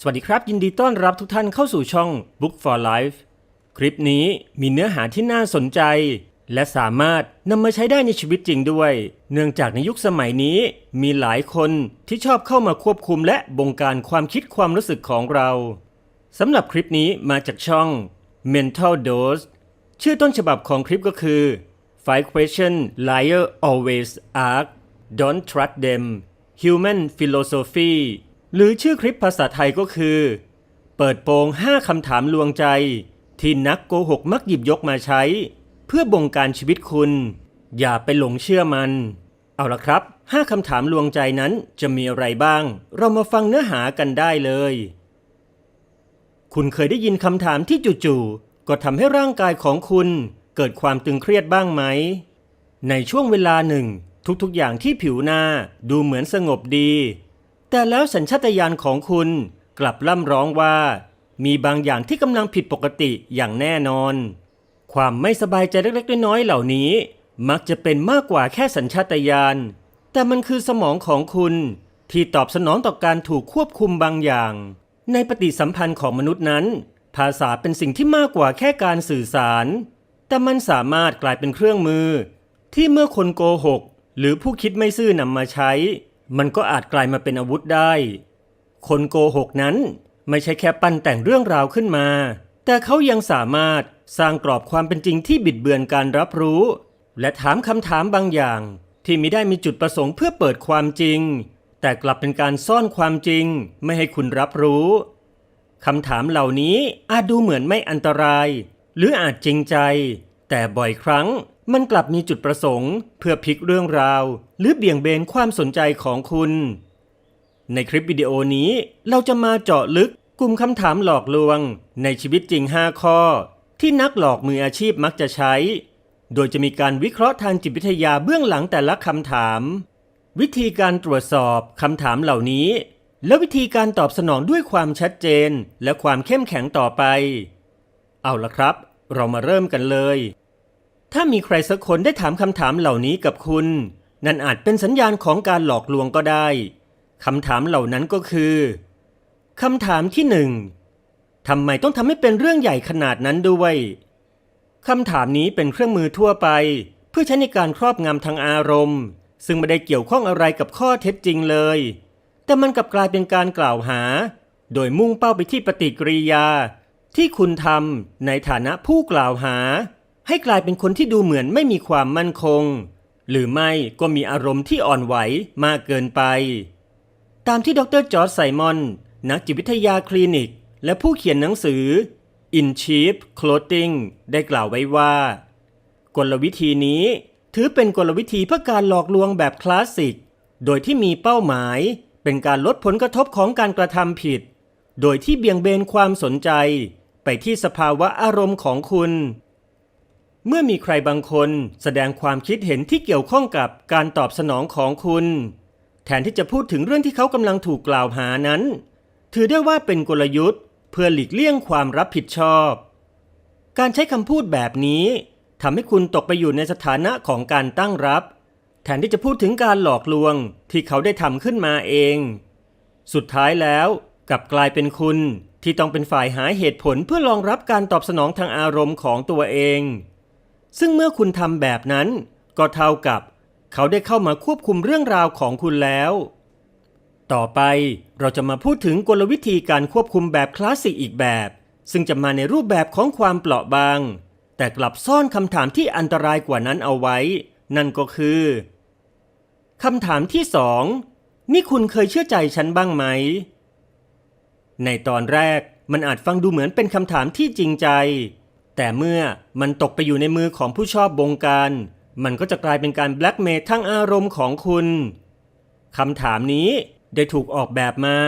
สวัสดีครับ ยินดีต้อนรับทุกท่านเข้าสู่ช่อง Book for Life คลิปนี้มีเนื้อหาที่น่าสนใจ และสามารถนำมาใช้ได้ในชีวิตจริงด้วย เนื่องจากในยุคสมัยนี้มีหลายคนที่ชอบเข้ามาควบคุมและบงการความคิดความรู้สึกของเราสำหรับคลิปนี้มาจากช่อง Mental Dose ชื่อต้นฉบับของคลิปก็คือ Five Question Liar Always Ask Don't Trust Them Human Philosophy หรือชื่อคลิปภาษาไทยก็คือ เปิดโปง 5 คำถามลวงใจ ที่นักโกหกมักหยิบยกมาใช้ เพื่อบงการชีวิตคุณ อย่าไปหลงเชื่อมัน เอาละครับ 5 คำถามลวงใจนั้นจะมีอะไรบ้าง เรามาฟังเนื้อหากันได้เลย คุณเคยได้ยินคำถามที่จู่ๆก็ทำให้ร่างกายของคุณเกิดความตึงเครียดบ้างไหม ในช่วงเวลาหนึ่ง ทุกๆอย่างที่ผิวหน้าดูเหมือนสงบดี แต่แล้วสัญชาตญาณของคุณกลับล่ำร้องว่า มีบางอย่างที่กำลังผิดปกติอย่างแน่นอน ความไม่สบายใจเล็กๆน้อยๆเหล่านี้ มักจะเป็นมากกว่าแค่สัญชาตญาณแต่มันคือสมองของคุณ ที่ตอบสนองต่อการถูกควบคุมบางอย่าง ในปฏิสัมพันธ์ของมนุษย์นั้น ภาษาเป็นสิ่งที่มากกว่าแค่การสื่อสาร แต่มันสามารถกลายเป็นเครื่องมือ ที่เมื่อคนโกหก หรือผู้คิดไม่ซื่อนำมาใช้ มันก็อาจกลายมาเป็นอาวุธได้ คนโกหกนั้นไม่ใช่แค่ปั้นแต่งเรื่องราวขึ้นมา แต่เขายังสามารถสร้างกรอบความเป็นจริงที่บิดเบือนการรับรู้ และถามคำถามบางอย่าง ที่มิได้มีจุดประสงค์เพื่อเปิดความจริง แต่กลับเป็นการซ่อนความจริง ไม่ให้คุณรับรู้คำถามเหล่านี้อาจดูเหมือนไม่อันตราย หรืออาจจริงใจ แต่บ่อยครั้ง มันกลับมีจุดประสงค์ เพื่อพลิกเรื่องราว หรือเบี่ยงเบนความสนใจของคุณ ในคลิปวิดีโอนี้เราจะมาเจาะลึกกลุ่มคำถามหลอกลวง ในชีวิตจริง 5 ข้อ ที่นักหลอกมืออาชีพมักจะใช้ โดยจะมีการวิเคราะห์ทางจิตวิทยาเบื้องหลังแต่ละคำถาม วิธีการตรวจสอบคำถามเหล่านี้ และวิธีการตอบสนองด้วยความชัดเจน และความเข้มแข็งต่อไป เอาละครับ เรามาเริ่มกันเลย ถ้ามีใครสักคนได้ถามคำถามเหล่านี้กับคุณ นั่นอาจเป็นสัญญาณของการหลอกลวงก็ได้คำถามเหล่านั้นก็คือคำถามที่หนึ่งทำไมต้องทำให้เป็นเรื่องใหญ่ขนาดนั้นด้วยคำถามนี้เป็นเครื่องมือทั่วไป เพื่อใช้ในการครอบงำทางอารมณ์ ซึ่งไม่ได้เกี่ยวข้องอะไรกับข้อเท็จจริงเลย แต่มันกลับกลายเป็นการกล่าวหา โดยมุ่งเป้าไปที่ปฏิกิริยา ที่คุณทำในฐานะผู้กล่าวหา ให้กลายเป็นคนที่ดูเหมือนไม่มีความมั่นคง หรือไม่ก็มีอารมณ์ที่อ่อนไหวมากเกินไป ตามที่ดรจอร์จไซมอน นักจิตวิทยาคลินิก และผู้เขียนหนังสือ In Cheap Clothing ได้กล่าวไว้ว่า กลวิธีนี้ถือเป็นกลวิธีเพื่อการหลอกลวงแบบคลาสสิก โดยที่มีเป้าหมาย เป็นการลดผลกระทบของการกระทำผิด โดยที่เบี่ยงเบนความสนใจ ไปที่สภาวะอารมณ์ของคุณ เมื่อมีใครบางคนแสดงความคิดเห็นที่เกี่ยวข้องกับการตอบสนองของคุณ แทนที่จะพูดถึงเรื่องที่เขากำลังถูกกล่าวหานั้น ถือได้ว่าเป็นกลยุทธ์ เพื่อหลีกเลี่ยงความรับผิดชอบ การใช้คำพูดแบบนี้ทำให้คุณตกไปอยู่ในสถานะของการตั้งรับ แทนที่จะพูดถึงการหลอกลวงที่เขาได้ทำขึ้นมาเอง สุดท้ายแล้วกลับกลายเป็นคุณที่ต้องเป็นฝ่ายหาเหตุผลเพื่อรองรับการตอบสนองทางอารมณ์ของตัวเอง ซึ่งเมื่อคุณทำแบบนั้น ก็เท่ากับ เขาได้เข้ามาควบคุมเรื่องราวของคุณแล้ว ต่อไปเราจะมาพูดถึงกลวิธีการควบคุมแบบคลาสสิกอีกแบบ ซึ่งจะมาในรูปแบบของความเปราะบาง แต่กลับซ่อนคำถามที่อันตรายกว่านั้นเอาไว้ นั่นก็คือคำถามที่สองนี่คุณเคยเชื่อใจฉันบ้างไหม ในตอนแรกมันอาจฟังดูเหมือนเป็นคำถามที่จริงใจ แต่เมื่อมันตกไปอยู่ในมือของผู้ชอบบงการ มันก็จะกลายเป็นการแบล็กเมย์ทั้งอารมณ์ของคุณคำถามนี้ได้ถูกออกแบบมา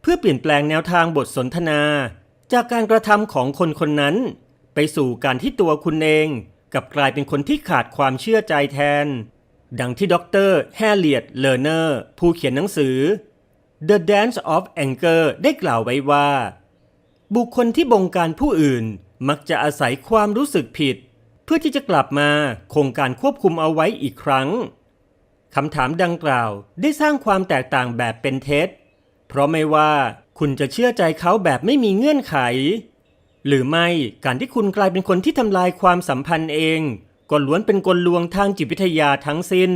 เพื่อเปลี่ยนแปลงแนวทางบทสนทนา จากการกระทำของคนคนนั้น ไปสู่การที่ตัวคุณเองกับกลายเป็นคนที่ขาดความเชื่อใจแทน ดังที่ดรแฮร์เรียตเลอร์เนอร์ผู้เขียนหนังสือ The Dance of Anger ได้กล่าวไว้ว่า บุคคลที่บงการผู้อื่น มักจะอาศัยความรู้สึกผิด เพื่อที่จะกลับมาคงการควบคุมเอาไว้อีกครั้งคำถามดังกล่าวได้สร้างความแตกต่างแบบเป็นเท็จ เพราะไม่ว่าคุณจะเชื่อใจเขาแบบไม่มีเงื่อนไข หรือไม่การที่คุณกลายเป็นคนที่ทำลายความสัมพันธ์เองก็ล้วนเป็นกลลวงทางจิตวิทยาทั้งสิ้น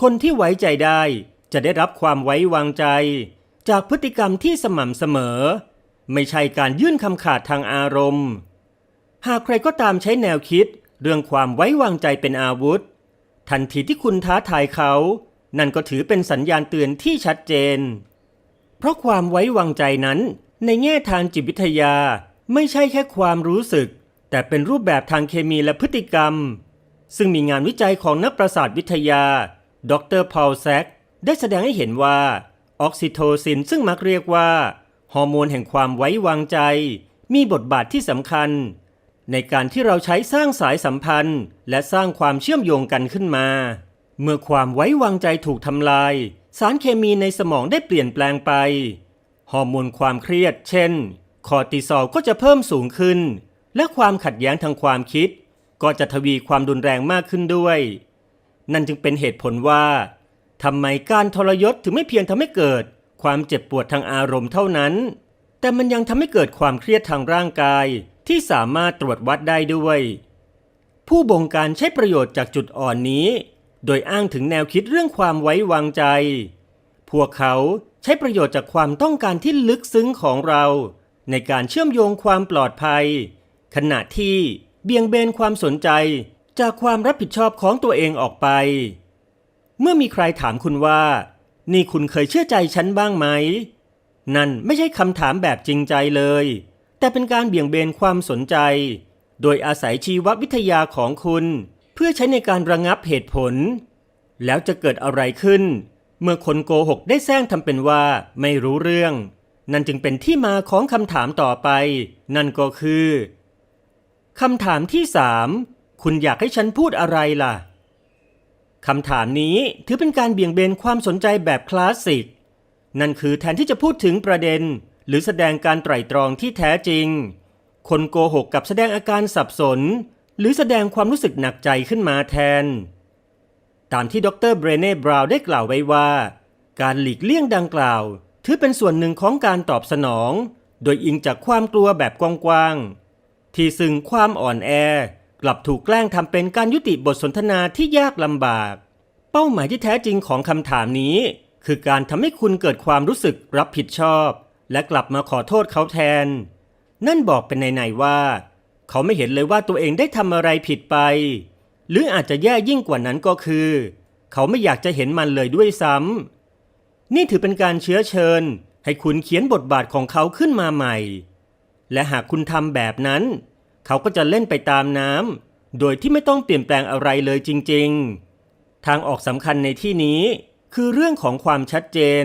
คนที่ไว้ใจได้จะได้รับความไว้วางใจ จากพฤติกรรมที่สม่ำเสมอ ไม่ใช่การยื่นคำขาดทางอารมณ์ หากใครก็ตามใช้แนวคิดเรื่องความไว้วางใจเป็นอาวุธ ทันทีที่คุณท้าทายเขา นั่นก็ถือเป็นสัญญาณเตือนที่ชัดเจน เพราะความไว้วางใจนั้น ในแง่ทางจิตวิทยา ไม่ใช่แค่ความรู้สึก แต่เป็นรูปแบบทางเคมีและพฤติกรรม ซึ่งมีงานวิจัยของนักประสาทวิทยา ดรพอลแซกได้แสดงให้เห็นว่า ออกซิโทซินซึ่งมักเรียกว่า ฮอร์โมนแห่งความไว้วางใจ มีบทบาทที่สำคัญ ในการที่เราใช้สร้างสายสัมพันธ์ และสร้างความเชื่อมโยงกันขึ้นมา เมื่อความไว้วางใจถูกทำลาย สารเคมีในสมองได้เปลี่ยนแปลงไป ฮอร์โมนความเครียด เช่น คอร์ติซอลก็จะเพิ่มสูงขึ้น และความขัดแย้งทางความคิด ก็จะทวีความรุนแรงมากขึ้นด้วย นั่นจึงเป็นเหตุผลว่าทำไมการทรยศถึงไม่เพียงทำให้เกิด ความเจ็บปวดทางอารมณ์เท่านั้น แต่มันยังทำให้เกิดความเครียดทางร่างกายที่สามารถตรวจวัดได้ด้วย ผู้บงการใช้ประโยชน์จากจุดอ่อนนี้ โดยอ้างถึงแนวคิดเรื่องความไว้วางใจ พวกเขาใช้ประโยชน์จากความต้องการที่ลึกซึ้งของเรา ในการเชื่อมโยงความปลอดภัย ขณะที่เบี่ยงเบนความสนใจจากความรับผิดชอบของตัวเองออกไป เมื่อมีใครถามคุณว่า นี่คุณเคยเชื่อใจฉันบ้างไหม นั่นไม่ใช่คำถามแบบจริงใจเลย แต่เป็นการเบี่ยงเบนความสนใจ โดยอาศัยชีววิทยาของคุณ เพื่อใช้ในการระงับเหตุผล แล้วจะเกิดอะไรขึ้น เมื่อคนโกหกได้แซงทำเป็นว่าไม่รู้เรื่อง นั่นจึงเป็นที่มาของคำถามต่อไป นั่นก็คือคำถามที่สามคุณอยากให้ฉันพูดอะไรล่ะ คำถามนี้ถือเป็นการเบี่ยงเบนความสนใจแบบคลาสสิก นั่นคือแทนที่จะพูดถึงประเด็น หรือแสดงการไตร่ตรองที่แท้จริง คนโกหกกับแสดงอาการสับสน หรือแสดงความรู้สึกหนักใจขึ้นมาแทน ตามที่ดรเบรเน่บราวน์ได้กล่าวไว้ว่า การหลีกเลี่ยงดังกล่าว ถือเป็นส่วนหนึ่งของการตอบสนอง โดยอิงจากความกลัวแบบกว้างๆที่ซึ่งความอ่อนแอ กลับถูกแกล้งทำเป็นการยุติบทสนทนาที่ยากลำบาก เป้าหมายที่แท้จริงของคำถามนี้ คือการทำให้คุณเกิดความรู้สึกรับผิดชอบ และกลับมาขอโทษเขาแทน นั่นบอกเป็นในๆว่า เขาไม่เห็นเลยว่าตัวเองได้ทำอะไรผิดไป หรืออาจจะแย่ยิ่งกว่านั้นก็คือ เขาไม่อยากจะเห็นมันเลยด้วยซ้ำนี่ถือเป็นการเชื้อเชิญ ให้คุณเขียนบทบาทของเขาขึ้นมาใหม่ และหากคุณทำแบบนั้น เขาก็จะเล่นไปตามน้ำโดยที่ไม่ต้องเปลี่ยนแปลงอะไรเลยจริง ๆ ทางออกสำคัญในที่นี้ คือเรื่องของความชัดเจน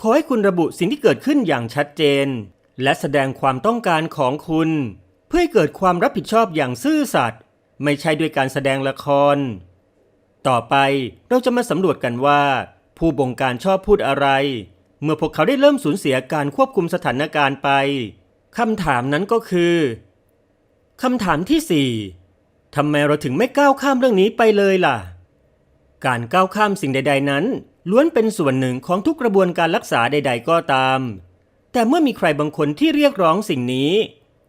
ขอให้คุณระบุสิ่งที่เกิดขึ้นอย่างชัดเจน และแสดงความต้องการของคุณ เพื่อให้เกิดความรับผิดชอบอย่างซื่อสัตย์ไม่ใช่ด้วยการแสดงละคร ต่อไปเราจะมาสำรวจกันว่า ผู้บงการชอบพูดอะไร เมื่อพวกเขาได้เริ่มสูญเสียการควบคุมสถานการณ์ไปคำถามนั้นก็คือ คำถามที่สี่ทำไมเราถึงไม่ก้าวข้ามเรื่องนี้ไปเลยล่ะ การก้าวข้ามสิ่งใด ๆ นั้น ล้วนเป็นส่วนหนึ่งของทุกกระบวนการรักษาใด ๆ ก็ตาม แต่เมื่อมีใครบางคนที่เรียกร้องสิ่งนี้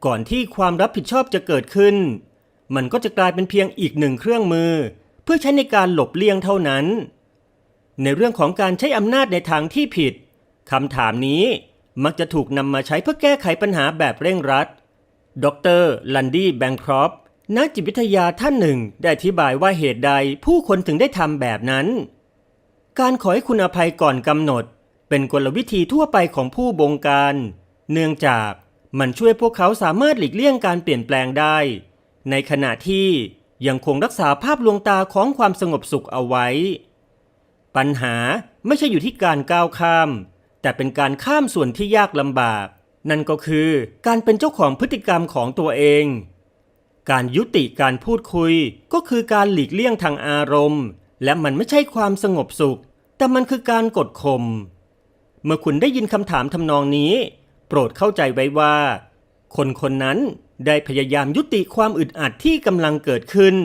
ก่อนที่ความรับผิดชอบจะเกิดขึ้น มันก็จะกลายเป็นเพียงอีกหนึ่งเครื่องมือ เพื่อใช้ในการหลบเลี่ยงเท่านั้น ในเรื่องของการใช้อำนาจในทางที่ผิดคำถามนี้มักจะถูกนำมาใช้เพื่อแก้ไขปัญหาแบบเร่งรัด ดรลันดี้แบงครอปนักจิตวิทยาท่านหนึ่งได้อธิบายว่าเหตุใดผู้คนถึงได้ทำแบบนั้น การขอให้คุณอภัยก่อนกำหนด เป็นกลวิธีทั่วไปของผู้บงการ เนื่องจากมันช่วยพวกเขาสามารถหลีกเลี่ยงการเปลี่ยนแปลงได้ ในขณะที่ยังคงรักษาภาพลวงตาของความสงบสุขเอาไว้ ปัญหาไม่ใช่อยู่ที่การก้าวข้าม แต่เป็นการข้ามส่วนที่ยากลำบาก นั่นก็คือการเป็นเจ้าของพฤติกรรมของตัวเอง การยุติการพูดคุยก็คือการหลีกเลี่ยงทางอารมณ์ และมันไม่ใช่ความสงบสุข แต่มันคือการกดข่มเมื่อคุณได้ยินคำถามทำนองนี้ โปรดเข้าใจไว้ว่า คนคนนั้นได้พยายามยุติความอึดอัดที่กำลังเกิดขึ้น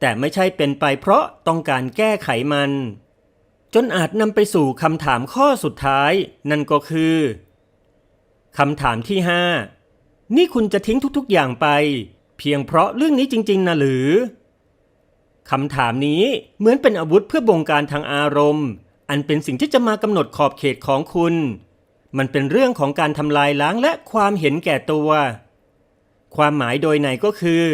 แต่ไม่ใช่เป็นไปเพราะต้องการแก้ไขมัน จนอาจนำไปสู่คำถามข้อสุดท้าย นั่นก็คือ คำถามที่ 5 นี่คุณจะทิ้งทุกๆอย่างไป เพียงเพราะเรื่องนี้จริง ๆนะหรือคำถามนี้เหมือนเป็นอาวุธเพื่อบงการทางอารมณ์ อันเป็นสิ่งที่จะมากำหนดขอบเขตของคุณ มันเป็นเรื่องของการทำลายล้างและความเห็นแก่ตัว ความหมายโดยในก็คือ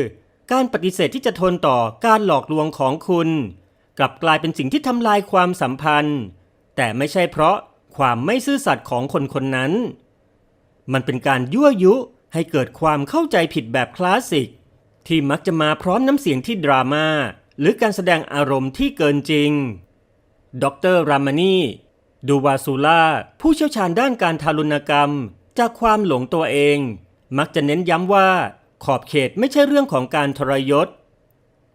การปฏิเสธที่จะทนต่อการหลอกลวงของคุณ กลับกลายเป็นสิ่งที่ทำลายความสัมพันธ์ แต่ไม่ใช่เพราะความไม่ซื่อสัตย์ของคนคนนั้น มันเป็นการยั่วยุให้เกิดความเข้าใจผิดแบบคลาสสิก ที่มักจะมาพร้อมน้ำเสียงที่ดราม่าหรือการแสดงอารมณ์ที่เกินจริง ดรรามานีดูวาซูล่าผู้เชี่ยวชาญด้านการทารุณกรรม จากความหลงตัวเอง มักจะเน้นย้ำว่าขอบเขตไม่ใช่เรื่องของการทรยศ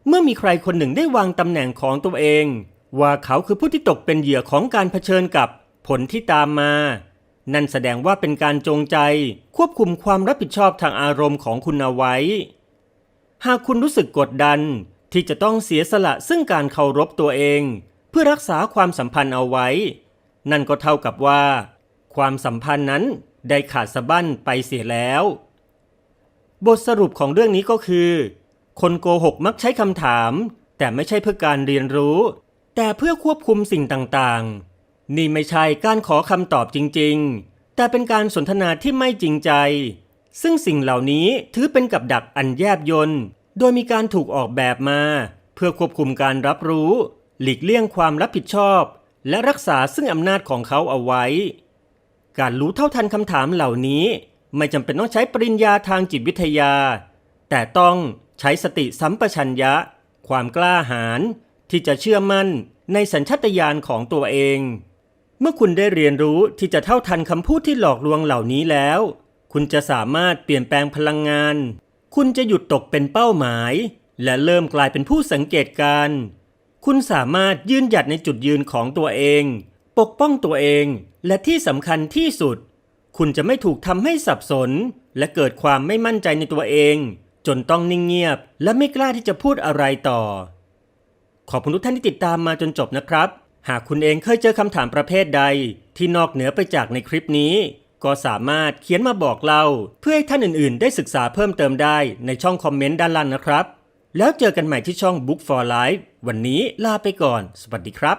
เมื่อมีใครคนหนึ่งได้วางตำแหน่งของตัวเอง ว่าเขาคือผู้ที่ตกเป็นเหยื่อของการเผชิญกับผลที่ตามมา นั่นแสดงว่าเป็นการจงใจควบคุมความรับผิดชอบทางอารมณ์ของคุณเอาไว้ หากคุณรู้สึกกดดันที่จะต้องเสียสละซึ่งการเคารพตัวเอง เพื่อรักษาความสัมพันธ์เอาไว้ นั่นก็เท่ากับว่า ความสัมพันธ์นั้นได้ขาดสะบั้นไปเสียแล้ว บทสรุปของเรื่องนี้ก็คือ คนโกหกมักใช้คำถาม แต่ไม่ใช่เพื่อการเรียนรู้ แต่เพื่อควบคุมสิ่งต่างๆ นี่ไม่ใช่การขอคำตอบจริง ๆ แต่เป็นการสนทนาที่ไม่จริงใจ ซึ่งสิ่งเหล่านี้ถือเป็นกับดักอันแยบยนต์โดยมีการถูกออกแบบมา เพื่อควบคุมการรับรู้ หลีกเลี่ยงความรับผิดชอบ และรักษาซึ่งอำนาจของเขาเอาไว้ การรู้เท่าทันคำถามเหล่านี้ ไม่จำเป็นต้องใช้ปริญญาทางจิตวิทยา แต่ต้องใช้สติสัมปชัญญะ ความกล้าหาญที่จะเชื่อมั่นในสัญชาตญาณของตัวเอง เมื่อคุณได้เรียนรู้ที่จะเท่าทันคำพูดที่หลอกลวงเหล่านี้แล้ว คุณจะสามารถเปลี่ยนแปลงพลังงาน คุณจะหยุดตกเป็นเป้าหมาย และเริ่มกลายเป็นผู้สังเกตการณ์คุณสามารถยืนหยัดในจุดยืนของตัวเอง ปกป้องตัวเอง และที่สำคัญที่สุด คุณจะไม่ถูกทำให้สับสน และเกิดความไม่มั่นใจในตัวเอง จนต้องนิ่งเงียบ และไม่กล้าที่จะพูดอะไรต่อ ขอบคุณทุกท่านที่ติดตามมาจนจบนะครับ หากคุณเองเคยเจอคำถามประเภทใด ที่นอกเหนือไปจากในคลิปนี้ ก็สามารถเขียนมาบอกเรา เพื่อให้ท่านอื่นๆ ได้ศึกษาเพิ่มเติมได้ในช่องคอมเมนต์ด้านล่างนะครับ แล้วเจอกันใหม่ที่ช่อง Book for Life วันนี้ลาไปก่อน สวัสดีครับ